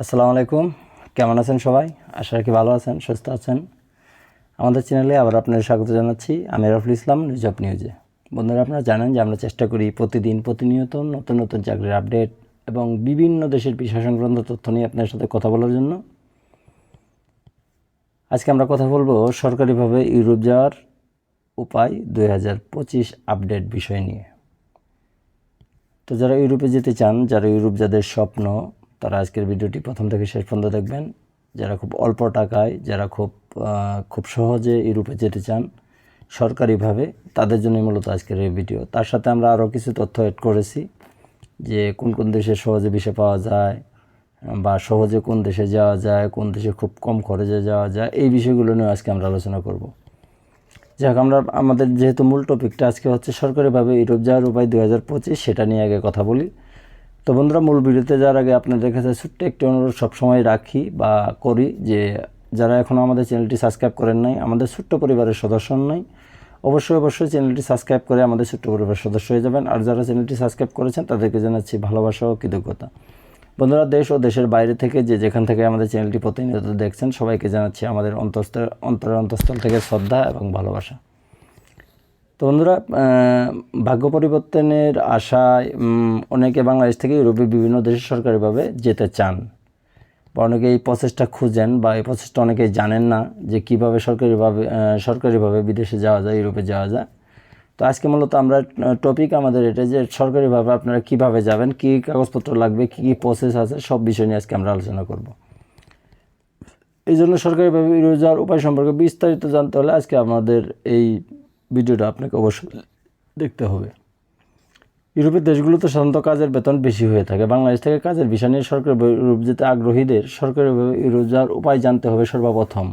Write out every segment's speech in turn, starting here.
আসসালামু আলাইকুম। কেমন আছেন সবাই? আশা রাখি ভালো আছেন, সুস্থ আছেন। আমাদের চ্যানেলে আবার আপনাদের স্বাগত জানাচ্ছি। আমি রফুল ইসলাম নিউজ অফ নিউজে। বন্ধুরা, আপনারা জানেন যে আমরা চেষ্টা করি প্রতিদিন প্রতিনিয়ত নতুন নতুন চাকরির আপডেট এবং বিভিন্ন দেশের বিষয় সংক্রান্ত তথ্য নিয়ে আপনার সাথে কথা বলার জন্য। আজকে আমরা কথা বলব সরকারিভাবে ইউরোপ যাওয়ার উপায় দুই হাজার পঁচিশ আপডেট বিষয় নিয়ে। তো যারা ইউরোপে যেতে চান, যারা ইউরোপ যাদের স্বপ্ন তারা আজকের ভিডিওটি প্রথম থেকে শেষ পর্যন্ত দেখবেন। যারা খুব অল্প টাকায়, যারা খুব খুব সহজে ইউরোপে যেতে চান, সরকারিভাবে তাদের জন্য মূলত আজকের এই ভিডিও। তার সাথে আমরা আরও কিছু তথ্য এড করেছি, যে কোন কোন দেশে সহজে ভিসা পাওয়া যায়, বা সহজে কোন দেশে যাওয়া যায়, কোন দেশে খুব কম খরচে যাওয়া যায়, এই বিষয়গুলো নিয়ে আজকে আমরা আলোচনা করব। যাক, আমরা, আমাদের যেহেতু মূল টপিকটা আজকে হচ্ছে সরকারিভাবে ইউরোপ যাওয়ার উপায় দু হাজার পঁচিশ, সেটা নিয়ে আগে কথা বলি। তো বন্ধুরা, মূল ভিডিওতে যাওয়ার আগে আপনাদের কাছে ছোট্ট একটি অনুরোধ সবসময় রাখি বা করি যে যারা এখনও আমাদের চ্যানেলটি সাবস্ক্রাইব করেন নাই, আমাদের ছোট্ট পরিবারের সদস্য নাই, অবশ্যই অবশ্যই চ্যানেলটি সাবস্ক্রাইব করে আমাদের ছোট্ট পরিবারের সদস্য হয়ে যাবেন। আর যারা চ্যানেলটি সাবস্ক্রাইব করেছেন, তাদেরকে জানাচ্ছি ভালোবাসা ও কৃতজ্ঞতা। বন্ধুরা, দেশ ও দেশের বাইরে থেকে যে যেখান থেকে আমাদের চ্যানেলটি প্রতিনিয়ত দেখছেন, সবাইকে জানাচ্ছি আমাদের অন্তস্থ অন্তরের অন্তঃস্থল থেকে শ্রদ্ধা এবং ভালোবাসা। তো বন্ধুরা ভাগ্য পরিবর্তনের আশায় অনেকে বাংলাদেশ থেকে ইউরোপের বিভিন্ন দেশে সরকারিভাবে যেতে চান। বা অনেকে এই প্রসেসটা খুঁজেন বা এই প্রসেসটা অনেকেই জানেন না যে কীভাবে সরকারিভাবে সরকারিভাবে বিদেশে যাওয়া যায়, ইউরোপে যাওয়া যায়। তো আজকে মূলত আমরা টপিক আমাদের এটা যে সরকারিভাবে আপনারা কীভাবে যাবেন, কী কাগজপত্র লাগবে, কী কী প্রসেস আছে, সব বিষয় নিয়ে আজকে আমরা আলোচনা করব। এই জন্য সরকারিভাবে ইউরোপ যাওয়ার উপায় সম্পর্কে বিস্তারিত জানতে হলে আজকে আমাদের এই ভিডিওটা আপনাকে অবশ্যই দেখতে হবে। ইউরোপের দেশগুলোতে সাধারণত কাজের বেতন বেশি হয়ে থাকে। বাংলাদেশ থেকে কাজের ভিসা নিয়ে সরকারি ইউরোপ যেতে আগ্রহীদের সরকারিভাবে ইউরোপ যাওয়ার উপায় জানতে হবে সর্বপ্রথম।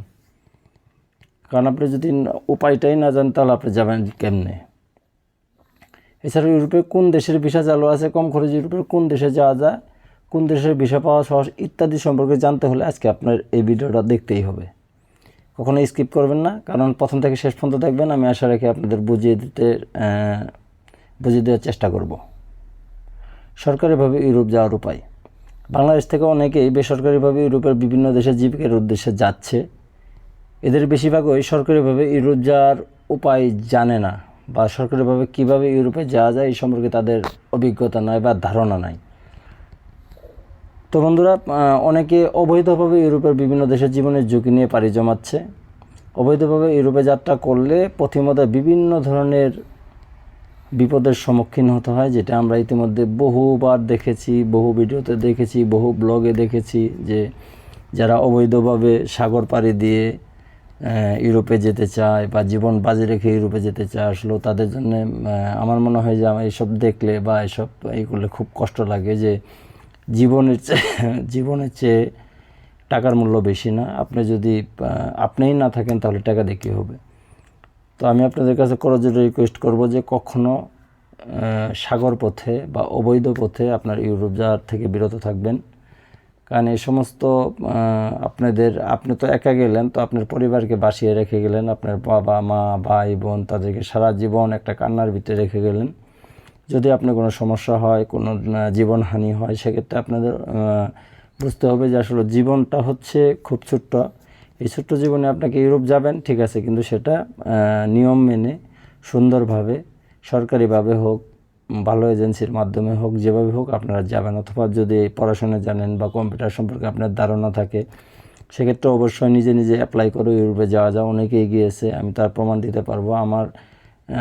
কারণ আপনি যদি উপায়টাই না জানেন, তাহলে আপনি যাবেন কেমনে? এছাড়া ইউরোপে কোন দেশের ভিসা চালু আছে, কম খরচে ইউরোপের কোন দেশে যাওয়া যায়, কোন দেশের ভিসা পাওয়া সহজ ইত্যাদি সম্পর্কে জানতে হলে আজকে আপনার এই ভিডিওটা দেখতেই হবে। কখনো স্কিপ করবেন না, কারণ প্রথম থেকে শেষ পর্যন্ত দেখবেন, আমি আশা রাখি আপনাদের বুঝিয়ে দিতে বুঝিয়ে দেওয়ার চেষ্টা করব। সরকারিভাবে ইউরোপ যাওয়ার উপায়। বাংলাদেশ থেকে অনেকেই বেসরকারিভাবে ইউরোপের বিভিন্ন দেশে জীবিকার উদ্দেশ্যে যাচ্ছে। এদের বেশিরভাগই সরকারিভাবে ইউরোপ যাওয়ার উপায় জানে না, বা সরকারিভাবে কীভাবে ইউরোপে যাওয়া যায় এই সম্পর্কে তাদের অভিজ্ঞতা নয় বা ধারণা নাই। তো বন্ধুরা অনেকে অবৈধভাবে ইউরোপের বিভিন্ন দেশের জীবনের ঝুঁকি নিয়ে পাড়ি জমাচ্ছে। অবৈধভাবে ইউরোপে যাত্রা করলে পথিমধ্যে বিভিন্ন ধরনের বিপদের সম্মুখীন হতে হয়, যেটা আমরা ইতিমধ্যে বহুবার দেখেছি, বহু ভিডিওতে দেখেছি, বহু ব্লগে দেখেছি যে যারা অবৈধভাবে সাগর পাড়ি দিয়ে ইউরোপে যেতে চায় বা জীবন বাজি রেখে ইউরোপে যেতে চায়, আসলেও তাদের জন্য আমার মনে হয় যে আমার এইসব দেখলে বা এসব এই করলে খুব কষ্ট লাগে যে জীবনের চেয়ে জীবনের চেয়ে টাকার মূল্য বেশি না। আপনি যদি আপনিই না থাকেন তাহলে টাকা দিয়ে কী হবে? তো আমি আপনাদের কাছে করজোরে রিকোয়েস্ট করব যে কখনো আহ, সাগর পথে বা অবৈধ পথে আপনার ইউরোপ যাওয়ার থেকে বিরত থাকবেন। কারণ এই সমস্ত আপনাদের আপনি তো একা গেলেন তো আপনার পরিবারকে বাসিয়ে রেখে গেলেন আপনার বাবা মা ভাই বোন তাদেরকে সারা জীবন একটা কান্নার ভিতরে রেখে গেলেন। যদি আপনার কোনো সমস্যা হয়, কোনো জীবনহানি হয়, সেক্ষেত্রে আপনাদের বুঝতে হবে যে আসলে জীবনটা হচ্ছে খুব ছোট্ট। এই ছোট্ট জীবনে আপনাকে ইউরোপ যাবেন, ঠিক আছে, কিন্তু সেটা নিয়ম মেনে, সুন্দরভাবে, সরকারিভাবে হোক, ভালো এজেন্সির মাধ্যমে হোক, যেভাবে হোক আপনারা যাবেন। অথবা যদি পড়াশোনা জানেন বা কম্পিউটার সম্পর্কে আপনার ধারণা থাকে, সেক্ষেত্রে অবশ্যই নিজে নিজে অ্যাপ্লাই করে ইউরোপে যাওয়া যায়। অনেকেই গিয়েছে আমি তার প্রমাণ দিতে পারব। আমার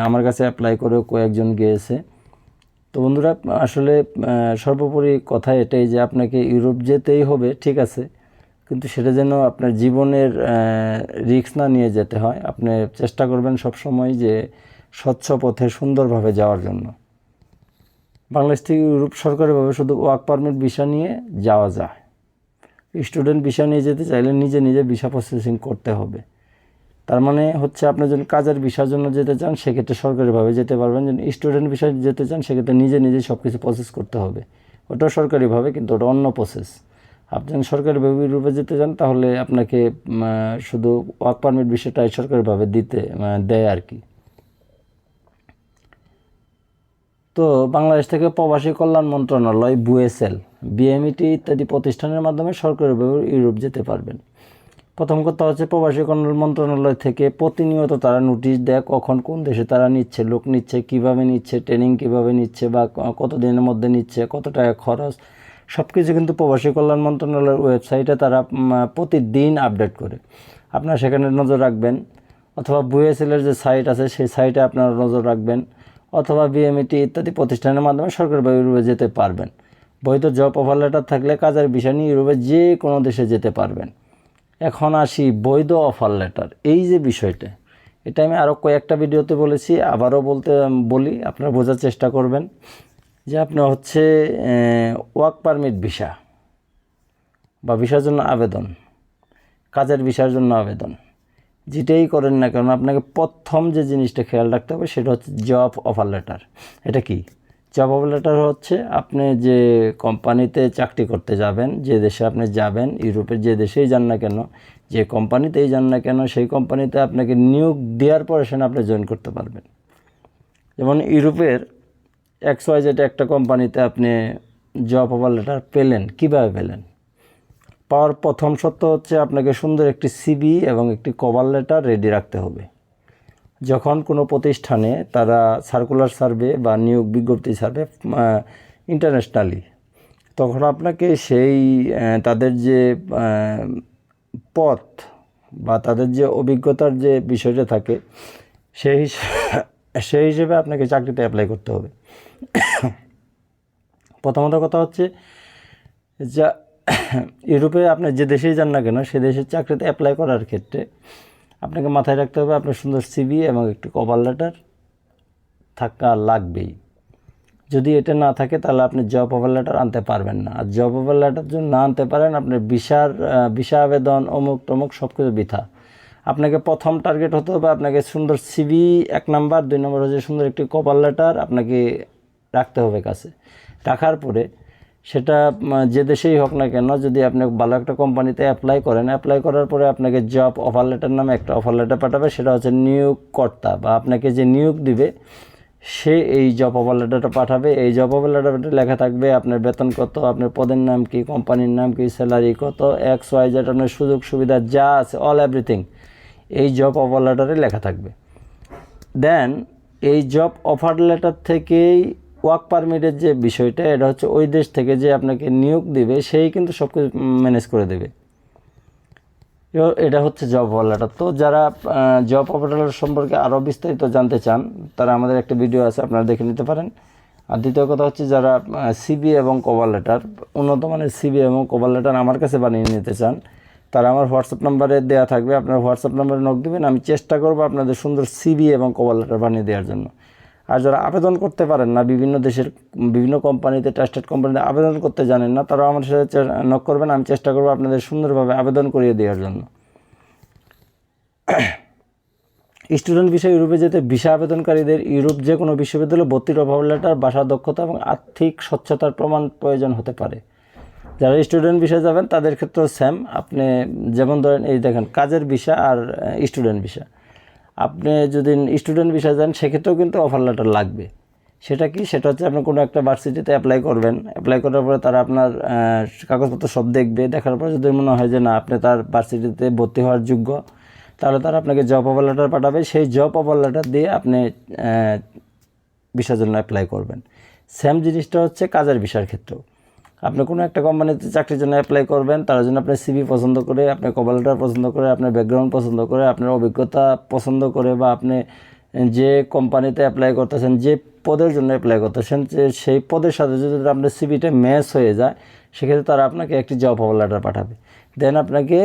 আমার কাছে অ্যাপ্লাই করেও কয়েকজন গিয়েছে। তো বন্ধুরা, আসলে সর্বোপরি কথা এটাই যে আপনাকে ইউরোপ যেতেই হবে, ঠিক আছে? কিন্তু সেটা যেন আপনার জীবনের রিস্ক না নিয়ে যেতে হয়। আপনি চেষ্টা করবেন সব সময় যে স্বচ্ছ পথে, সুন্দরভাবে যাওয়ার জন্য। বাংলাদেশ থেকে ইউরোপ সরকারিভাবে শুধু ওয়ার্ক পারমিট ভিসা নিয়ে যাওয়া যায়। স্টুডেন্ট ভিসা নিয়ে যেতে চাইলে নিজে নিজে ভিসা প্রসেসিং করতে হবে। তার মানে হচ্ছে আপনি যদি কাজের ভিসার জন্য যেতে চান, সেক্ষেত্রে সরকারিভাবে যেতে পারবেন। যদি স্টুডেন্ট বিষয়ে যেতে চান, সেক্ষেত্রে নিজে নিজে সব কিছু প্রসেস করতে হবে। ওটাও সরকারিভাবে, কিন্তু ওটা অন্য প্রসেস আপনি যদি সরকারিভাবে ইউরোপে যেতে চান, তাহলে আপনাকে শুধু ওয়ার্ক পারমিট বিষয়টাই সরকারিভাবে দিতে দেয় আর কি। তো বাংলাদেশ থেকে প্রবাসী কল্যাণ মন্ত্রণালয় বুয়েসেল বিএমইটি ইত্যাদি প্রতিষ্ঠানের মাধ্যমে সরকারিভাবে ইউরোপ যেতে পারবেন। প্রথম কথা হচ্ছে প্রবাসী কল্যাণ মন্ত্রণালয় থেকে প্রতিনিয়ত তারা নোটিশ দেয় কখন কোন দেশে তারা নিচ্ছে, লোক নিচ্ছে, কীভাবে নিচ্ছে ট্রেনিং কীভাবে নিচ্ছে বা কত দিনের মধ্যে নিচ্ছে, কত টাকা খরচ সব কিছু কিন্তু প্রবাসী কল্যাণ মন্ত্রণালয়ের ওয়েবসাইটে তারা প্রতিদিন আপডেট করে। আপনারা সেখানে নজর রাখবেন, অথবা বুয়েসেলের যে সাইট আছে সেই সাইটে আপনারা নজর রাখবেন, অথবা বিএমইটি ইত্যাদি প্রতিষ্ঠানের মাধ্যমে সরকারিভাবে ইউরোপে যেতে পারবেন। বৈধ জব অফার লেটার থাকলে কাজের বিষয় নিয়ে ইউরোপে যে কোনো দেশে যেতে পারবেন। এখন আসি বৈধ অফার লেটার। এই যে বিষয়টা, এটা আমি আরও কয়েকটা ভিডিওতে বলেছি, আবারও বলতে, বলি, আপনারা বোঝার চেষ্টা করবেন যে আপনার হচ্ছে ওয়ার্ক পারমিট ভিসা বা ভিসার জন্য আবেদন, কাজের ভিসার জন্য আবেদন, যেটাই করেন না কেন, আপনাকে প্রথম যে জিনিসটা খেয়াল রাখতে হবে সেটা হচ্ছে জব অফার লেটার এটা কি? জব লেটার হচ্ছে, আপনি যে কোম্পানিতে চাকরি করতে যাবেন, যে দেশে আপনি যাবেন, ইউরোপের যে দেশেই যান না কেন, যে কোম্পানিতেই যান না কেন, সেই কোম্পানিতে আপনাকে নিয়োগ দেওয়ার পরে সেখানে আপনি জয়েন করতে পারবেন। যেমন ইউরোপের এক্স ওয়াই যেটা একটা কোম্পানিতে আপনি জব অফার লেটার পেলেন, কীভাবে পেলেন? পাওয়ার প্রথম সত্য হচ্ছে আপনাকে সুন্দর একটি সিবি এবং একটি কভার লেটার রেডি রাখতে হবে। যখন কোনো প্রতিষ্ঠানে তারা সার্কুলার সার্ভে বা নিয়োগ বিজ্ঞপ্তি সার্ভে ইন্টারন্যাশনালি তখন আপনাকে সেই তাদের যে পথ বা তাদের যে অভিজ্ঞতার যে বিষয়টা থাকে, সেই সেই হিসেবে আপনাকে চাকরিতে অ্যাপ্লাই করতে হবে। প্রথমত কথা হচ্ছে যা, ইউরোপে আপনি যে দেশেই যান না কেন, সে দেশের চাকরিতে অ্যাপ্লাই করার ক্ষেত্রে আপনাকে মাথায় রাখতে হবে, আপনার সুন্দর সিবি এবং একটি কভার লেটার থাকা লাগবেই। যদি এটা না থাকে, তাহলে আপনি জব অফার লেটার আনতে পারবেন না। আর জব অফার লেটার যদি না আনতে পারেন, আপনার ভিসার ভিসা আবেদন, অমুক টমুক সব কিছু বৃথা। আপনাকে প্রথম টার্গেট হতে হবে আপনাকে সুন্দর সিবি এক নাম্বার দুই নম্বর হচ্ছে সুন্দর একটি কভার লেটার আপনাকে রাখতে হবে কাছে। রাখার পরে সেটা যে দেশেই হোক না কেন, যদি আপনি ভালো একটা কোম্পানিতে অ্যাপ্লাই করেন অ্যাপ্লাই করার পরে আপনাকে জব অফার লেটার নামে একটা অফার লেটার পাঠাবে, সেটা হচ্ছে নিয়োগকর্তা, বা আপনাকে যে নিয়োগ দিবে, সে এই জব অফার লেটারটা পাঠাবে। এই জব অফার লেটারটা লেখা থাকবে আপনার বেতন কত, আপনার পদের নাম কি, কোম্পানির নাম কি স্যালারি কত এক্স ওয়াই জেড আপনার সুযোগ, সুবিধা যা আছে অল এভরিথিং এই জব অফার লেটারে লেখা থাকবে। দেন এই জব অফার লেটার থেকেই ওয়ার্ক পারমিটের যে বিষয়টা, এটা হচ্ছে ওই দেশ থেকে যে আপনাকে নিয়োগ দিবে, সেই কিন্তু সব কিছু ম্যানেজ করে দেবে। এটা হচ্ছে জব লেটার তো যারা জব অপারেটার সম্পর্কে আরও বিস্তারিত জানতে চান, তারা আমাদের একটা ভিডিও আছে, আপনারা দেখে নিতে পারেন। আর দ্বিতীয় কথা হচ্ছে যারা সিবি এবং কভার লেটার উন্নত মানের সিবি এবং কভার লেটার আমার কাছে বানিয়ে নিতে চান, তারা আমার হোয়াটসঅ্যাপ নাম্বারে দেওয়া থাকবে। আপনার হোয়াটসঅ্যাপ নাম্বারে নক দেবেন। আমি চেষ্টা করব আপনাদের সুন্দর সিবি এবং কভার লেটার বানিয়ে দেওয়ার জন্য। আর যারা আবেদন করতে পারেন না, বিভিন্ন দেশের, বিভিন্ন কোম্পানিতে ট্রাস্টেড কোম্পানিতে আবেদন করতে জানেন না, তারাও আমার সাথে নক করবেন। আমি চেষ্টা করব আপনাদের সুন্দরভাবে আবেদন করিয়ে দেওয়ার জন্য। স্টুডেন্ট বিষয়ে ইউরোপে যেতে ভিসা আবেদনকারীদের ইউরোপ যে কোনো বিশ্ববিদ্যালয়ে ভর্তির অভাব লেটার ভাষা দক্ষতা এবং আর্থিক স্বচ্ছতার প্রমাণ প্রয়োজন হতে পারে। যারা স্টুডেন্ট বিষয়ে যাবেন, তাদের ক্ষেত্রেও সেম আপনি যেমন ধরেন, এই দেখেন, কাজের ভিসা আর স্টুডেন্ট ভিসা। আপনি যদি স্টুডেন্ট ভিসা যান, সেক্ষেত্রেও কিন্তু অফার লেটার লাগবে। সেটা কি? সেটা হচ্ছে আপনি কোনো একটা ভার্সিটিতে অ্যাপ্লাই করবেন। অ্যাপ্লাই করার পরে তারা আপনার কাগজপত্র সব দেখবে। দেখার পরে যদি মনে হয় যে না, আপনি তার ভার্সিটিতে ভর্তি হওয়ার যোগ্য, তাহলে তারা আপনাকে জব অফার লেটার পাঠাবে। সেই জব অফার লেটার দিয়ে আপনি ভিসার জন্য অ্যাপ্লাই করবেন। সেম জিনিসটা হচ্ছে কাজের ভিসার ক্ষেত্রেও। আপনি কোনো একটা কোম্পানিতে চাকরির জন্য অ্যাপ্লাই করবেন, তার জন্য আপনার সিভি পছন্দ করে, আপনার কভার লেটার পছন্দ করে, আপনার ব্যাকগ্রাউন্ড পছন্দ করে, আপনার অভিজ্ঞতা পছন্দ করে বা আপনি যে কোম্পানিতে অ্যাপ্লাই করতেছেন, যে পদের জন্য অ্যাপ্লাই করতেছেন, যে সেই পদের সাথে যদি আপনার সিভিটা ম্যাচ হয়ে যায়, সেক্ষেত্রে তারা আপনাকে একটি জব অফার লেটার পাঠাবে। দেন আপনাকে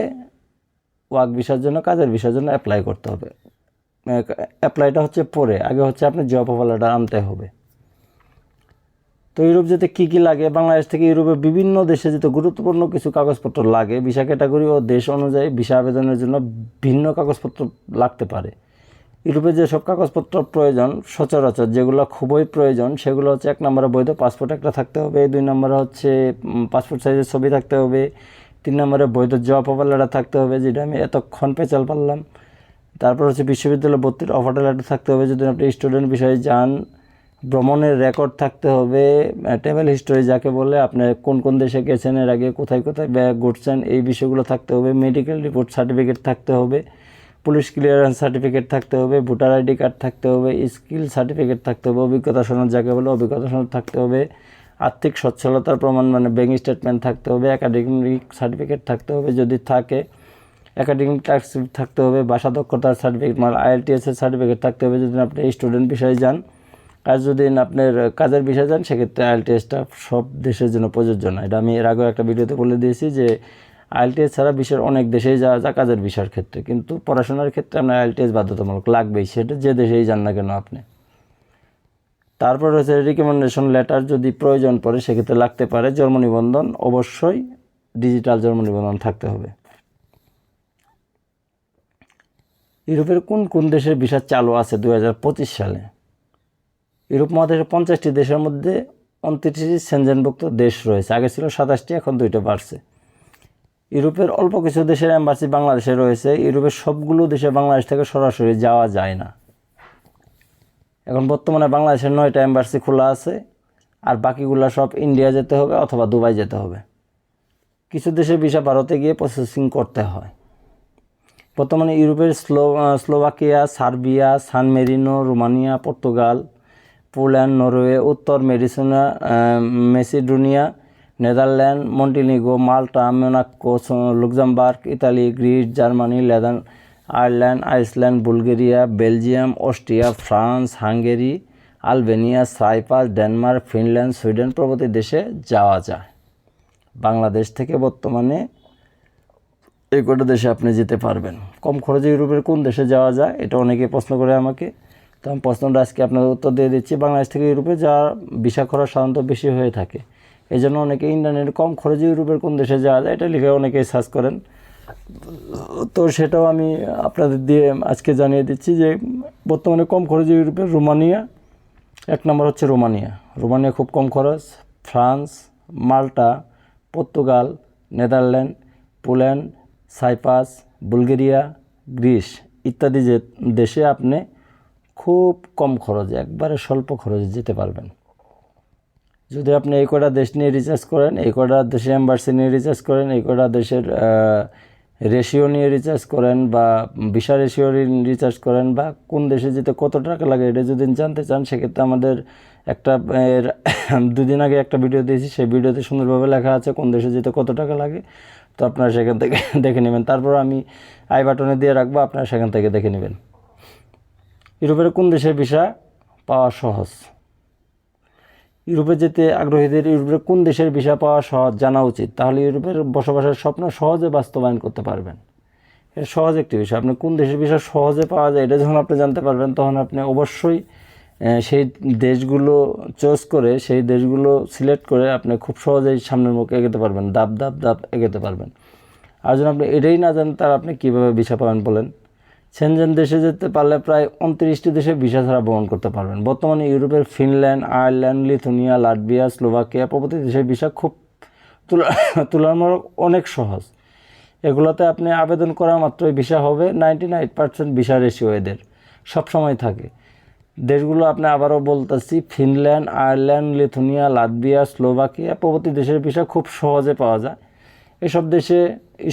ওয়ার্ক ভিসার জন্য, কাজের ভিসার জন্য অ্যাপ্লাই করতে হবে। অ্যাপ্লাইটা হচ্ছে পরে, আগে হচ্ছে আপনি জব অফার লেটার আনতে হবে। তো ইউরোপ যেতে কী কী লাগে? বাংলাদেশ থেকে ইউরোপে বিভিন্ন দেশে যেতে গুরুত্বপূর্ণ কিছু কাগজপত্র লাগে। ভিসা ক্যাটাগরি ও দেশ অনুযায়ী ভিসা আবেদনের জন্য ভিন্ন কাগজপত্র লাগতে পারে। ইউরোপে যেসব কাগজপত্র প্রয়োজন, সচরাচর যেগুলো খুবই প্রয়োজন, সেগুলো হচ্ছে এক নম্বরে বৈধ পাসপোর্ট একটা থাকতে হবে, দুই নম্বরে হচ্ছে পাসপোর্ট সাইজের ছবি থাকতে হবে, তিন নম্বরে বৈধ জব অফার লেটার থাকতে হবে, যেটা আমি এতক্ষণ পেঁচাল পারলাম। তারপর হচ্ছে বিশ্ববিদ্যালয় ভর্তির অফার লেটার থাকতে হবে, যদি আপনি স্টুডেন্ট বিষয়ে যান ভ্রমণের রেকর্ড থাকতে হবে ট্রাভেল হিস্টোরি যাকে বলে আপনি কোন কোন দেশে গেছেন, এর আগে কোথায় কোথায় ব্যাগ ঘুরছেন, এই বিষয়গুলো থাকতে হবে। মেডিকেল রিপোর্ট সার্টিফিকেট থাকতে হবে পুলিশ ক্লিয়ারেন্স সার্টিফিকেট থাকতে হবে ভোটার আইডি কার্ড থাকতে হবে স্কিল সার্টিফিকেট থাকতে হবে, অভিজ্ঞতা সনদ যাকে বলে অভিজ্ঞতা সনদ থাকতে হবে, আর্থিক সচ্ছলতার প্রমাণ মানে ব্যাঙ্ক স্টেটমেন্ট থাকতে হবে একাডেমিক সার্টিফিকেট থাকতে হবে যদি থাকে একাডেমিক সার্টিফিকেট থাকতে হবে, ভাষা দক্ষতার সার্টিফিকেট মানে আইএলটিএস এর সার্টিফিকেট থাকতে হবে যদি আপনি স্টুডেন্ট বিষয়ে যান। আর যদি আপনার কাজের বিষয়ে যান, সেক্ষেত্রে আইএলটিএসটা সব দেশের জন্য প্রযোজ্য না। এটা আমি এর আগেও একটা ভিডিওতে বলে দিয়েছি যে আইএলটিএস ছাড়া বিশ্বের অনেক দেশেই যাওয়া যায় কাজের বিষয়ের ক্ষেত্রে। কিন্তু পড়াশোনার ক্ষেত্রে আপনার আইএলটিএস বাধ্যতামূলক লাগবেই, সেটা যে দেশেই যান না কেন আপনি। তারপর হচ্ছে রিকমেন্ডেশন লেটার যদি প্রয়োজন পড়ে, সেক্ষেত্রে লাগতে পারে জন্ম নিবন্ধন। অবশ্যই ডিজিটাল জন্ম নিবন্ধন থাকতে হবে। ইউরোপের কোন কোন দেশের ভিসা চালু আছে দু হাজার পঁচিশ সালে? ইউরোপ মহাদেশের পঞ্চাশটি দেশের মধ্যে উনত্রিশটি সেনজেনভুক্ত দেশ রয়েছে। আগে ছিল সাতাশটি, এখন দুইটা বাড়ছে। ইউরোপের অল্প কিছু দেশের এম্বাসি বাংলাদেশে রয়েছে। ইউরোপের সবগুলো দেশে বাংলাদেশ থেকে সরাসরি যাওয়া যায় না। এখন বর্তমানে বাংলাদেশের নয়টা এম্বাসি খোলা আছে, আর বাকিগুলো সব ইন্ডিয়া যেতে হবে অথবা দুবাই যেতে হবে। কিছু দেশের ভিসা ভারতে গিয়ে প্রসেসিং করতে হয়। বর্তমানে ইউরোপের slow Slovakia, Serbia, San Marino, Romania, Portugal Poland, Norway, উত্তর মেডিসোনা Macedonia, Netherland Montenegro Malta Monaco Luxembourg, Italy, Greece, Germany, লেদান, Ireland, Iceland, Bulgaria, Belgium, Austria, France, Hungary, Albania Cyprus Denmark, Finland, Sweden প্রভৃতি দেশে যাওয়া যায়। বাংলাদেশ থেকে বর্তমানে এই কটা দেশে আপনি যেতে পারবেন। কম খরচে ইউরোপের কোন দেশে যাওয়া যায়, এটা অনেকে প্রশ্ন করে আমাকে। তো আমি প্রশ্নটা আজকে আপনাদের উত্তর দিয়ে দিচ্ছি। বাংলাদেশ থেকে ইউরোপে যাওয়ার ভিসা খরচ সাধারণত বেশি হয়ে থাকে এই জন্য অনেকে ইন্টারনেট কম খরচে ইউরোপের কোন দেশে যাওয়া যায়, এটা লিখে অনেকেই সার্চ করেন। তো সেটাও আমি আপনাদের দিয়ে আজকে জানিয়ে দিচ্ছি যে, বর্তমানে কম খরচে ইউরোপের রোমানিয়া, এক নম্বর হচ্ছে রোমানিয়া। রোমানিয়া খুব কম খরচ। France, Malta, Portugal, Netherland, Poland Cyprus Bulgaria, Greece ইত্যাদি যে দেশে আপনি খুব কম খরচে, একবারে স্বল্প খরচে যেতে পারবেন। যদি আপনি এই কটা দেশ নিয়ে রিচার্জ করেন, এই কটা দেশের এম্বাসি নিয়ে রিচার্জ করেন, এই কটা দেশের রেশিও নিয়ে রিচার্জ করেন বা ভিসা রেশিও রিচার্জ করেন বা কোন দেশে যেতে কত টাকা লাগে এটা যদি জানতে চান, সেক্ষেত্রে আমাদের একটা, এর, দুদিন আগে একটা ভিডিও দিয়েছি, সেই ভিডিওতে সুন্দরভাবে লেখা আছে কোন দেশে যেতে কত টাকা লাগে। তো আপনারা সেখান থেকে দেখে নেবেন। তারপর আমি আই বাটনে দিয়ে রাখব, আপনারা সেখান থেকে দেখে নেবেন। ইউরোপের কোন দেশের ভিসা পাওয়া সহজ? ইউরোপে যেতে আগ্রহীদের ইউরোপের কোন দেশের ভিসা পাওয়া সহজ জানা উচিত? তাহলে ইউরোপের বসবাসের স্বপ্ন সহজে বাস্তবায়ন করতে পারবেন। এটা সহজ একটি বিষয়, আপনি কোন দেশের ভিসা সহজে পাওয়া যায় এটা যখন আপনি জানতে পারবেন, তখন আপনি অবশ্যই সেই দেশগুলো চয়েস করে, সেই দেশগুলো সিলেক্ট করে আপনি খুব সহজেই সামনের মুখে এগোতে পারবেন দাপ দাপ দাপ এগোতে পারবেন। আর যখন আপনি এটাই না জানেন তার আপনি কীভাবে ভিসা পাবেন বলেন? সেনজেন দেশে যেতে পারলে প্রায় উনত্রিশটি দেশে ভিসা ছাড়া ভ্রমণ করতে পারবেন। বর্তমানে ইউরোপের Finland, Ireland, Lithuania, Latvia, Slovakia প্রভৃতি দেশের ভিসা খুব তুলা, তুলনামূলক অনেক সহজ। এগুলোতে আপনি আবেদন করা মাত্রই ভিসা হবে, ninety nine percent visa ratio এদের সবসময় থাকে। দেশগুলো আপনি আবারও বলতেছি, Finland, Ireland, Lithuania, Latvia, Slovakia প্রভৃতি দেশের ভিসা খুব সহজে পাওয়া যায়। এসব দেশে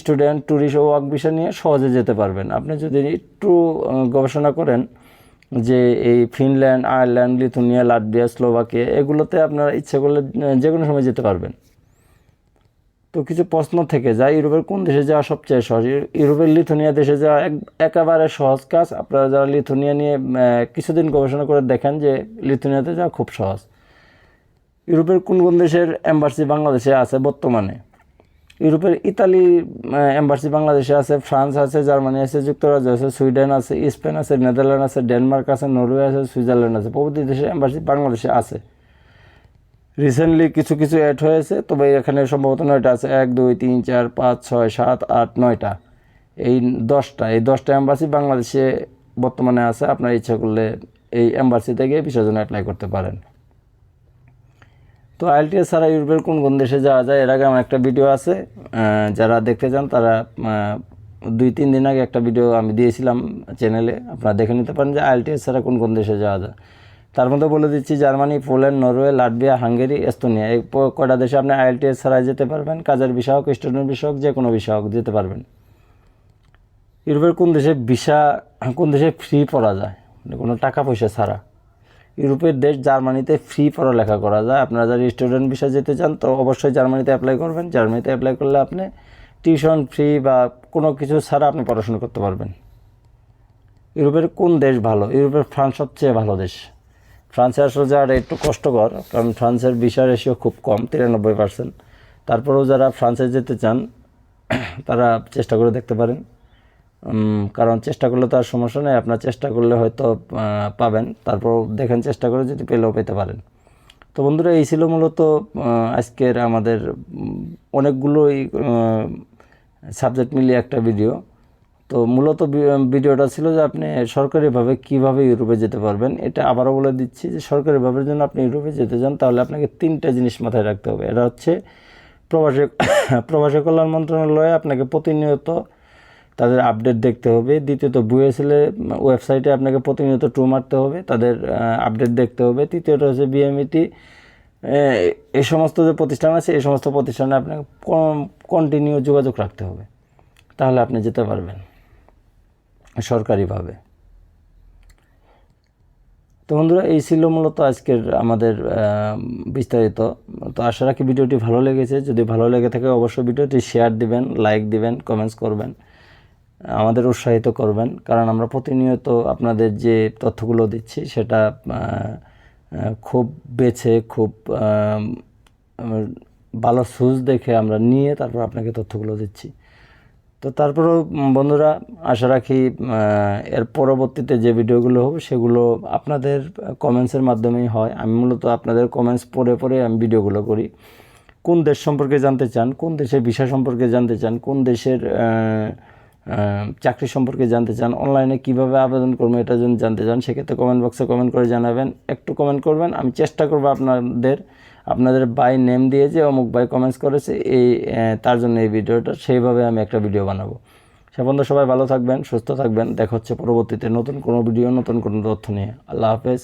স্টুডেন্ট ট্যুরিস্ট ও ওয়ার্ক ভিসা নিয়ে সহজে যেতে পারবেন। আপনি যদি একটু গবেষণা করেন যে এই Finland, Ireland, Lithuania, Latvia, Slovakia, এগুলোতে আপনারা ইচ্ছে করলে যে কোনো সময় যেতে পারবেন। তো কিছু প্রশ্ন থেকে যায়, ইউরোপের কোন দেশে যাওয়া সবচেয়ে সহজ? ইউরোপের লিথুনিয়া দেশে যাওয়া এক, একেবারে সহজ কাজ। আপনারা যারা লিথুনিয়া নিয়ে কিছুদিন গবেষণা করে দেখেন যে লিথুনিয়াতে যাওয়া খুব সহজ। ইউরোপের কোন কোন দেশের এম্বাসি বাংলাদেশে আছে বর্তমানে? ইউরোপের ইতালি এম্বাসি বাংলাদেশে আছে, ফ্রান্স আছে, জার্মানি আছে, যুক্তরাজ্য আছে, সুইডেন আছে, স্পেন আছে, নেদারল্যান্ড আছে, ডেনমার্ক আছে, নরওয়ে আছে, সুইজারল্যান্ড আছে। প্রভৃতি দেশের এম্বাসি বাংলাদেশে আছে। রিসেন্টলি কিছু কিছু অ্যাড হয়েছে, তবে এখানে সম্ভবত নয়টা আছে। এক, দুই, তিন, চার, পাঁচ, ছয়, সাত, আট, নয়টা। এই দশটা এই দশটা এম্বাসি বাংলাদেশে বর্তমানে আছে। আপনার ইচ্ছা করলে এই এম্বাসি থেকে ভিসার জন্য অ্যাপ্লাই করতে পারেন। তো আইএলটিএস ছাড়া ইউরোপের কোন কোন দেশে যাওয়া যায়? এর আগে আমার একটা ভিডিও আছে যারা দেখতে চান তারা দুই, তিন দিন আগে একটা ভিডিও আমি দিয়েছিলাম চ্যানেলে, আপনারা দেখে নিতে পারেন যে আইএলটিএস ছাড়া কোন কোন দেশে যাওয়া যায়। তার মধ্যে বলে দিচ্ছি Germany, Poland, Norway, Latvia, Hungary, Estonia. এই কয়টা দেশে আপনি আইএলটিএস ছাড়াই যেতে পারবেন? কাজের বিষয় হোক স্টুডেন্ট বিষয় হোক যে কোনো বিষয় হোক যেতে পারবেন। ইউরোপের কোন দেশে ভিসা, কোন দেশে ফ্রি পড়া যায়? মানে কোনো টাকা পয়সা ছাড়া। ইউরোপের দেশ জার্মানিতে ফ্রি পড়ালেখা করা যায়। আপনারা যারা স্টুডেন্ট ভিসা যেতে চান, তো অবশ্যই জার্মানিতে অ্যাপ্লাই করবেন। জার্মানিতে অ্যাপ্লাই করলে আপনি টিউশন ফ্রি বা কোনো কিছু ছাড়া আপনি পড়াশোনা করতে পারবেন। ইউরোপের কোন দেশ ভালো? ইউরোপের ফ্রান্স সবচেয়ে ভালো দেশ। ফ্রান্সে আসলে যাওয়াটা একটু কষ্টকর, কারণ ফ্রান্সের ভিসা রেশিও খুব কম, তিরানব্বই পার্সেন্ট তারপরেও যারা ফ্রান্সে যেতে চান, তারা চেষ্টা করে দেখতে পারেন। কারণ চেষ্টা করলে তো আর সমস্যা নেই, আপনার চেষ্টা করলে হয়তো পাবেন। তারপর দেখেন চেষ্টা করে যদি পেলেও পেতে পারেন। তো বন্ধুরা, এই ছিল মূলত আজকের আমাদের অনেকগুলোই সাবজেক্ট মিলিয়ে একটা ভিডিও। তো মূলত ভিডিওটা ছিল যে আপনি সরকারিভাবে কীভাবে ইউরোপে যেতে পারবেন। এটা আবারও বলে দিচ্ছি যে সরকারিভাবে জন্য আপনি ইউরোপে যেতে চান, তাহলে আপনাকে তিনটা জিনিস মাথায় রাখতে হবে। এটা হচ্ছে, প্রবাসী প্রবাসী কল্যাণ মন্ত্রণালয়ে আপনাকে প্রতিনিয়ত তাদের আপডেট দেখতে হবে। দ্বিতীয়ত বুয়েসেলে ওয়েবসাইটে আপনাকে প্রতিনিয়ত ট্রু মারতে হবে, তাদের আপডেট দেখতে হবে। তৃতীয়ত হচ্ছে বিএমইটি এই সমস্ত যে প্রতিষ্ঠান আছে এই সমস্ত প্রতিষ্ঠানে আপনাকে কন্টিনিউ যোগাযোগ রাখতে হবে। তাহলে আপনি যেতে পারবেন, সরকারিভাবে। তো বন্ধুরা, এই ছিল মূলত আজকের আমাদের বিস্তারিত। তো আশা রাখি ভিডিওটি ভালো লেগেছে। যদি ভালো লেগে থাকে, অবশ্যই ভিডিওটি শেয়ার দিবেন লাইক দিবেন কমেন্টস করবেন। আমাদের উৎসাহিত করবেন। কারণ আমরা প্রতিনিয়ত আপনাদের যে তথ্যগুলো দিচ্ছি, সেটা খুব বেছে, খুব ভালো সুজ দেখে আমরা নিয়ে তারপর আপনাকে তথ্যগুলো দিচ্ছি। তো তারপরেও, বন্ধুরা, আশা রাখি এর পরবর্তীতে যে ভিডিওগুলো হবে, সেগুলো আপনাদের কমেন্টসের মাধ্যমেই হয়। আমি মূলত আপনাদের কমেন্টস পড়ে পড়ে আমি ভিডিওগুলো করি। কোন দেশ সম্পর্কে জানতে চান, কোন দেশের বিষয় সম্পর্কে জানতে চান, কোন দেশের চাকরি সম্পর্কে জানতে চান অনলাইনে কীভাবে আবেদন করব এটা যদি জানতে চান, সেক্ষেত্রে কমেন্ট বক্সে কমেন্ট করে জানাবেন। একটু কমেন্ট করবেন, আমি চেষ্টা করব আপনাদের আপনাদের বাই নেম দিয়ে যে অমুক বাই কমেন্টস করেছে, এই তার জন্য এই ভিডিওটা সেইভাবে আমি একটা ভিডিও বানাবো। সে পর্যন্ত সবাই ভালো থাকবেন, সুস্থ থাকবেন, দেখা হচ্ছে পরবর্তীতে নতুন কোনো ভিডিও নতুন কোনো তথ্য নিয়ে। আল্লাহ হাফেজ।